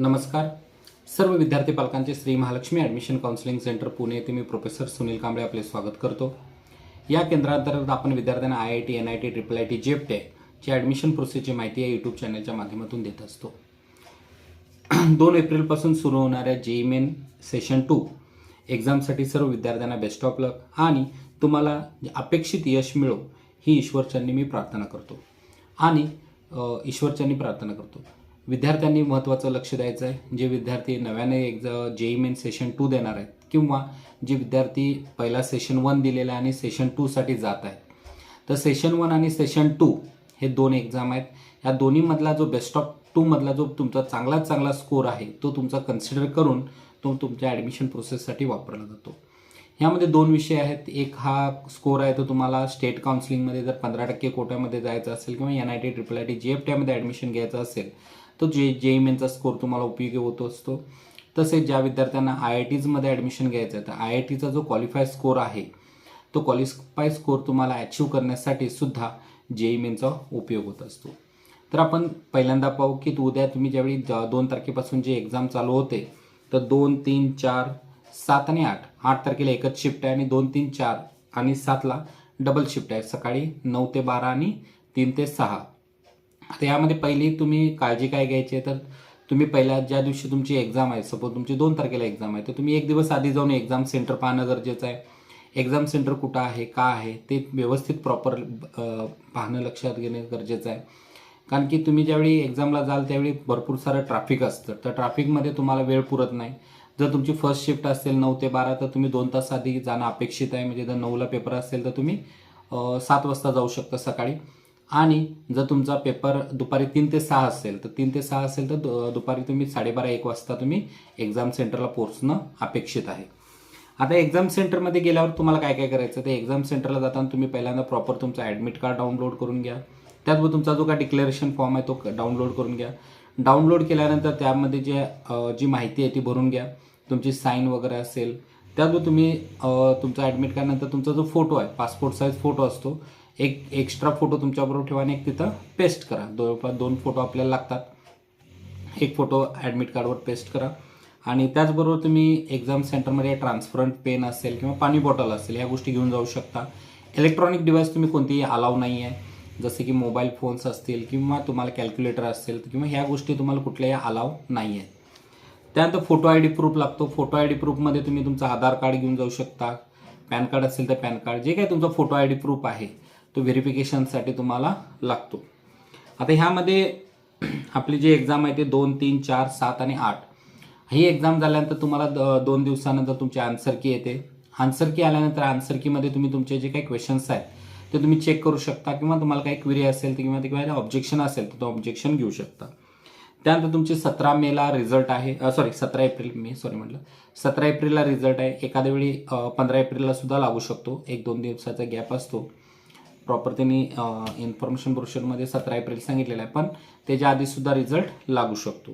नमस्कार. सर्व विद्यार्थी पालकांचे Shri Mahalakshmi admission counselling centre Pune येथे मी प्रोफेसर सुनील कांबळे आपले स्वागत करतो. या केंद्रांतर्गत आपण विद्यार्थ्यांना I I T N I T triple I T जेपटे ची ॲडमिशन प्रोसेसची माहिती या यूट्यूब चॅनलच्या माध्यमातून देत असतो. दोन एप्रिलपासून सुरू होणाऱ्या जेई मेन सेशन टू एक्झामसाठी सर्व विद्यार्थ्यांना बेस्ट ऑफ लक आणि तुम्हाला अपेक्षित यश मिळो ही ईश्वरचरणी मी प्रार्थना करतो. आणि ईश्वरच्यांनी ईश्वरचरणी प्रार्थना करतो. विद्यार्थ्यांनी महत्त्वाचं लक्ष द्यायचं आहे. जे विद्यार्थी नव्याने एक्झा जेई मेन सेशन टू देणार आहेत किंवा जे विद्यार्थी पहिला सेशन वन दिलेला आहे आणि सेशन टूसाठी जात आहेत. तर सेशन वन आणि सेशन टू हे दोन एक्झाम आहेत. या दोन्हीमधला जो बेस्ट ऑफ टूमधला जो तुमचा चांगलाच चांगला स्कोर आहे तो तुमचा कन्सिडर करून तो तुमच्या ॲडमिशन प्रोसेससाठी वापरला जातो. ह्यामध्ये दोन विषय आहेत. एक हा स्कोर आहे तो तुम्हाला स्टेट काउन्सिलिंगमध्ये जर पंधरा टक्के कोट्यामध्ये जायचं असेल किंवा N I T triple I T G F टीमध्ये ॲडमिशन घ्यायचं असेल तो जे जे एम एनचा स्कोर तुम्हाला उपयोगी होत असतो. तसेच ज्या विद्यार्थ्यांना आय आय टीजमध्ये ॲडमिशन घ्यायचं आहे तर आय आय टीचा जो क्वालिफाय स्कोर आहे तो क्वालिफाय स्कोर तुम्हाला अचीव करण्यासाठी सुद्धा एम मेनचा उपयोग होत असतो. तर आपण पहिल्यांदा पाहू की उद्या तुम्ही ज्यावेळी दोन तारखेपासून जे एक्झाम चालू होते तर दोन तीन चार सात आणि आठ आठ तारखेला एकच शिफ्ट आहे आणि दोन तीन चार आणि सातला डबल शिफ्ट आहे. सकाळी नऊ ते बारा आणि तीन ते सहा. आता यामध्ये पहिली तुम्ही काळजी काय घ्यायची आहे? तर तुम्ही पहिल्या ज्या दिवशी तुमची एक्झाम आहे सपोज तुमची दोन तारखेला एक्झाम आहे तर तुम्ही एक दिवस आधी जाऊन एक्झाम सेंटर पाहणं गरजेचं आहे. एक्झाम सेंटर कुठं आहे का आहे ते व्यवस्थित प्रॉपर पाहणं लक्षात घेणं गरजेचं आहे. कारण की तुम्ही ज्यावेळी एक्झामला जाल त्यावेळी भरपूर सारं ट्रॅफिक असतं. तर ट्रॅफिकमध्ये तुम्हाला वेळ पुरत नाही. जर तुमची फर्स्ट शिफ्ट असेल नऊ ते बारा तर तुम्ही दोन तास आधी जाणं अपेक्षित आहे. म्हणजे जर नऊला पेपर असेल तर तुम्ही सात वाजता जाऊ शकता सकाळी. आणि जर तुमचा पेपर दुपारी तीन ते सहा असेल तर तीन ते सहा असेल तर दु- दुपारी तुम्ही साडेबारा एक वाजता तुम्ही एक्झाम सेंटरला पोहोचणं अपेक्षित आहे. आता एक्झाम सेंटरमध्ये गेल्यावर तुम्हाला काय काय करायचं? ते एक्झाम सेंटरला जाताना तुम्ही पहिल्यांदा प्रॉपर तुमचा ॲडमिट कार्ड डाउनलोड करून घ्या. त्याचबरोबर तुमचा जो काय डिक्लेरेशन फॉर्म आहे तो डाउनलोड करून घ्या. डाउनलोड केल्यानंतर त्यामध्ये जे जी माहिती आहे ती भरून घ्या. तुमची साईन वगैरे असेल. त्याचबरोबर तुम्ही तुमचा ॲडमिट कार्डनंतर तुमचा जो फोटो आहे पासपोर्ट साईज फोटो असतो एक एक्स्ट्रा फोटो तुमच्याबरोबर ठेवा आणि एक तिथं पेस्ट करा. जवळपास दोन फोटो आपल्याला लागतात. एक फोटो ॲडमिट कार्डवर पेस्ट करा. आणि त्याचबरोबर तुम्ही एक्झाम सेंटरमध्ये ट्रान्सपरंट पेन असेल किंवा पाणी बॉटल असेल ह्या गोष्टी घेऊन जाऊ शकता. इलेक्ट्रॉनिक डिव्हाइस तुम्ही कोणतीही अलाव नाही आहे जसे की मोबाईल फोन्स असतील किंवा तुम्हाला कॅल्क्युलेटर असेल किंवा ह्या गोष्टी तुम्हाला कुठल्याही अलाव नाही आहेत त्यानंतर फोटो आय डी प्रूफ लागतो. फोटो आय डी प्रूफमध्ये तुम्ही तुमचं आधार कार्ड घेऊन जाऊ शकता. पॅन कार्ड असेल तर पॅन कार्ड जे काही तुमचा फोटो आय डी प्रूफ आहे तो व्हेरिफिकेशनसाठी तुम्हाला लागतो. आता ह्यामध्ये आपली जी एक्झाम आहे ते दोन तीन चार सात आणि आठ. ही एक्झाम झाल्यानंतर तुम्हाला द- दोन दिवसानंतर तुमची आन्सर की येते. आन्सर की आल्यानंतर आन्सर कीमध्ये तुम्ही तुमचे जे काही क्वेश्चन्स आहेत ते तुम्ही चेक करू शकता किंवा तुम्हाला काही क्विरी असेल तर किंवा किंवा ऑब्जेक्शन असेल तर तो ऑब्जेक्शन घेऊ शकता. त्यानंतर तुमचे सतरा मेला रिझल्ट आहे सॉरी सतरा एप्रिल मे सॉरी म्हटलं. सतरा एप्रिलला रिझल्ट आहे. एखाद्या वेळी पंधरा एप्रिलला सुद्धा लागू शकतो. एक दोन दिवसाचा गॅप असतो. प्रॉपर त्यांनी इन्फॉर्मेशन ब्रोशरमध्ये सतरा एप्रिल सांगितलेलं आहे. पण त्याच्या आधी सुद्धा रिझल्ट लागू शकतो.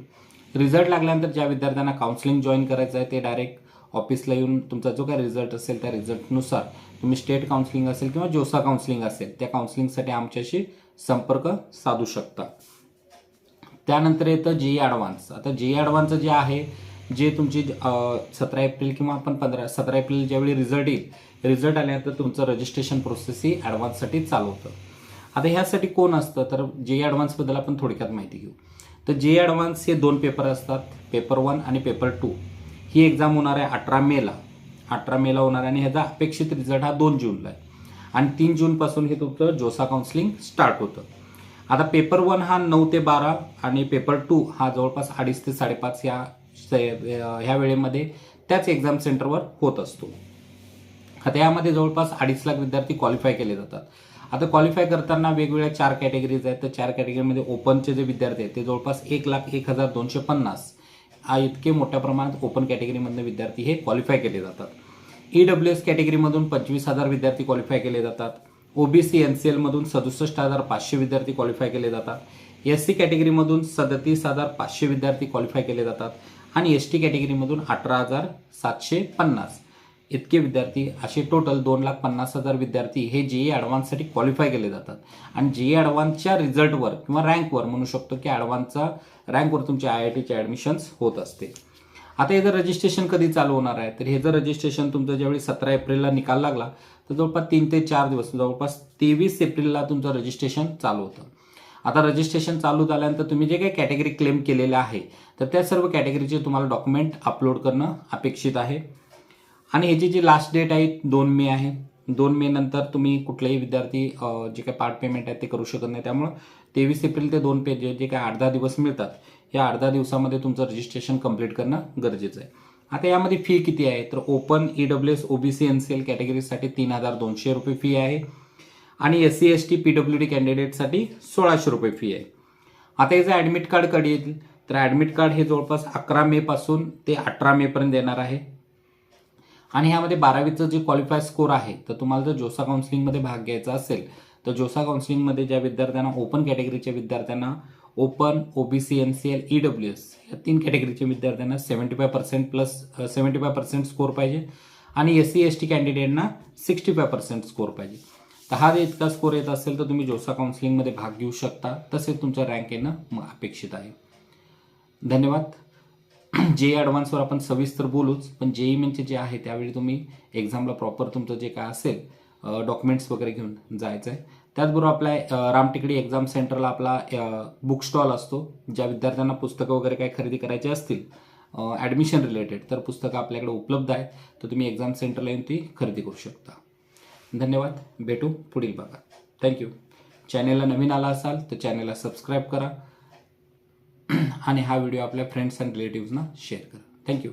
रिझल्ट लागल्यानंतर ज्या विद्यार्थ्यांना काउन्सिलिंग जॉईन करायचं आहे ते डायरेक्ट ऑफिसला येऊन तुमचा जो काय रिझल्ट असेल त्या रिझल्टनुसार तुम्ही स्टेट काउन्सिलिंग असेल किंवा जोसा काउन्सिलिंग असेल त्या काउन्सिलिंगसाठी आमच्याशी संपर्क साधू शकता. त्यानंतर येतं जी ॲडव्हान्स आता जी ॲडव्हान्स जे आहे जे तुमची सतरा एप्रिल किंवा आपण पंधरा सतरा एप्रिल ज्यावेळी रिझल्ट येईल रिझल्ट आल्यानंतर तुमचं रजिस्ट्रेशन प्रोसेस ही ॲडव्हान्ससाठी चालू होतं. आता ह्यासाठी कोण असतं? तर जे ॲडव्हान्सबद्दल आपण थोडक्यात माहिती घेऊ. तर जे ॲडव्हान्स हे दोन पेपर असतात पेपर वन आणि पेपर टू ही एक्झाम होणार आहे अठरा मेला अठरा मेला होणार आहे आणि ह्याचा अपेक्षित रिझल्ट हा दोन जूनला आहे. आणि तीन जूनपासून हे तुमचं जोसा काउन्सिलिंग स्टार्ट होतं. आता पेपर वन हा नऊ ते बारा आणि पेपर टू हा जवळपास अडीच ते साडेपाच या ह्या वेळेमध्ये त्याच एक्झाम सेंटरवर होत असतो. आता यामध्ये जवळपास अडीच लाख विद्यार्थी क्वालिफाय केले जातात. आता क्वालिफाय करताना वेगवेगळ्या चार कॅटेगरीज आहेत. तर चार कॅटेगरीमध्ये ओपनचे जे विद्यार्थी आहेत ते जवळपास एक लाख एक हजार दोनशे पन्नास इतके मोठ्या प्रमाणात ओपन कॅटेगरीमधले विद्यार्थी हे क्वालिफाय केले जातात. ई डब्ल्यू एस कॅटेगरीमधून पंचवीस हजार विद्यार्थी क्वालिफाय केले जातात. ओबीसी एन सी एलमधून सदुसष्ट हजार पाचशे विद्यार्थी क्वालिफाय केले जातात. एस सी कॅटेगरीमधून सदतीस हजार पाचशे विद्यार्थी क्वालिफाय केले जातात. आणि एस टी कॅटेगरीमधून अठरा हजार सातशे पन्नास. इतके विद्यार्थी असे टोटल दोन लाख पन्नास हजार विद्यार्थी हे जेई ॲडव्हान्ससाठी क्वालिफाय केले जातात. आणि जेई ॲडव्हान्सच्या रिझल्टवर किंवा रँकवर म्हणू शकतो की ॲडव्हान्सचा रँकवर तुमच्या आय आय टीचे ॲडमिशन्स होत असते. आता हे जर रजिस्ट्रेशन कधी चालू होणार आहे तर हे जर रजिस्ट्रेशन तुमचं ज्यावेळी सतरा एप्रिलला निकाल लागला तर जवळपास तीन ते चार दिवस जवळपास तेवीस एप्रिलला तुमचं रजिस्ट्रेशन चालू होतं. आता रजिस्ट्रेशन चालू झाल्यानंतर तुम्ही जे काही कॅटेगरी क्लेम केलेलं आहे तर त्या सर्व कॅटेगरीचे तुम्हाला डॉक्युमेंट अपलोड करणं अपेक्षित आहे. आणि ह्याची जी लास्ट डेट आहे दोन मे आहे. दोन मे नंतर तुम्ही कुठलाही विद्यार्थी जे काही पार्ट पेमेंट आहे ते करू शकत नाही. त्यामुळं तेवीस एप्रिल ते दोन पे जे जे काही आठ दहा दिवस मिळतात या आठ दहा दिवसामध्ये तुमचं रजिस्ट्रेशन कंप्लीट करणं गरजेचं आहे. आता यामध्ये फी किती आहे? तर open E W S OBC N C L कॅटेगरीसाठी तीन हजार दोनशे रुपये फी आहे. आणि S C S T P W D कॅन्डिडेटसाठी सोळाशे रुपये फी आहे. आता याचं ॲडमिट कार्ड कधी येईल तर ॲडमिट कार्ड हे जवळपास अकरा मेपासून ते अठरा मेपर्यंत देणार आहे. आणि ह्यामध्ये बारावीचं जे क्वालिफाय स्कोर आहे तर तुम्हाला जर जोसा काउन्सिलिंगमध्ये भाग घ्यायचा असेल तर जोसा काउन्सिलिंगमध्ये ज्या विद्यार्थ्यांना ओपन कॅटेगरीच्या विद्यार्थ्यांना open OBC N C L E W S या तीन कॅटेगरीच्या विद्यार्थ्यांना seventy five percent plus seventy five percent score पाहिजे. आणि एस सी एस टी कॅन्डिडेटना सिक्स्टी फाय पर्सेंट स्कोर पाहिजे. दहा हा इतका स्कोर येत असेल तर तुम्ही जोसा काउन्सिलिंगमध्ये भाग घेऊ शकता. तसेच तुमचा रँक येणं अपेक्षित आहे. धन्यवाद. जे ॲडव्हान्सवर आपण सविस्तर बोलूच पण जेई मेनचे जे आहे त्यावेळी तुम्ही एक्झामला प्रॉपर तुमचं जे काय असेल डॉक्युमेंट्स वगैरे घेऊन जायचं आहे त्याचबरोबर आपल्या रामटेकडी एक्झाम सेंटरला आपला बुक स्टॉल असतो ज्या विद्यार्थ्यांना पुस्तकं वगैरे काही खरेदी करायची असतील ॲडमिशन रिलेटेड तर पुस्तकं आपल्याकडे उपलब्ध आहेत तर तुम्ही एक्झाम सेंटरला येऊन ती खरेदी करू शकता. धन्यवाद. भेटू पुढील भागात. थँक्यू चॅनेलला नवीन आला असाल तर चॅनेलला सबस्क्राईब करा. आणि हा व्हिडिओ आपल्या फ्रेंड्स अँड रिलेटिव्हजना शेअर करा. Thank you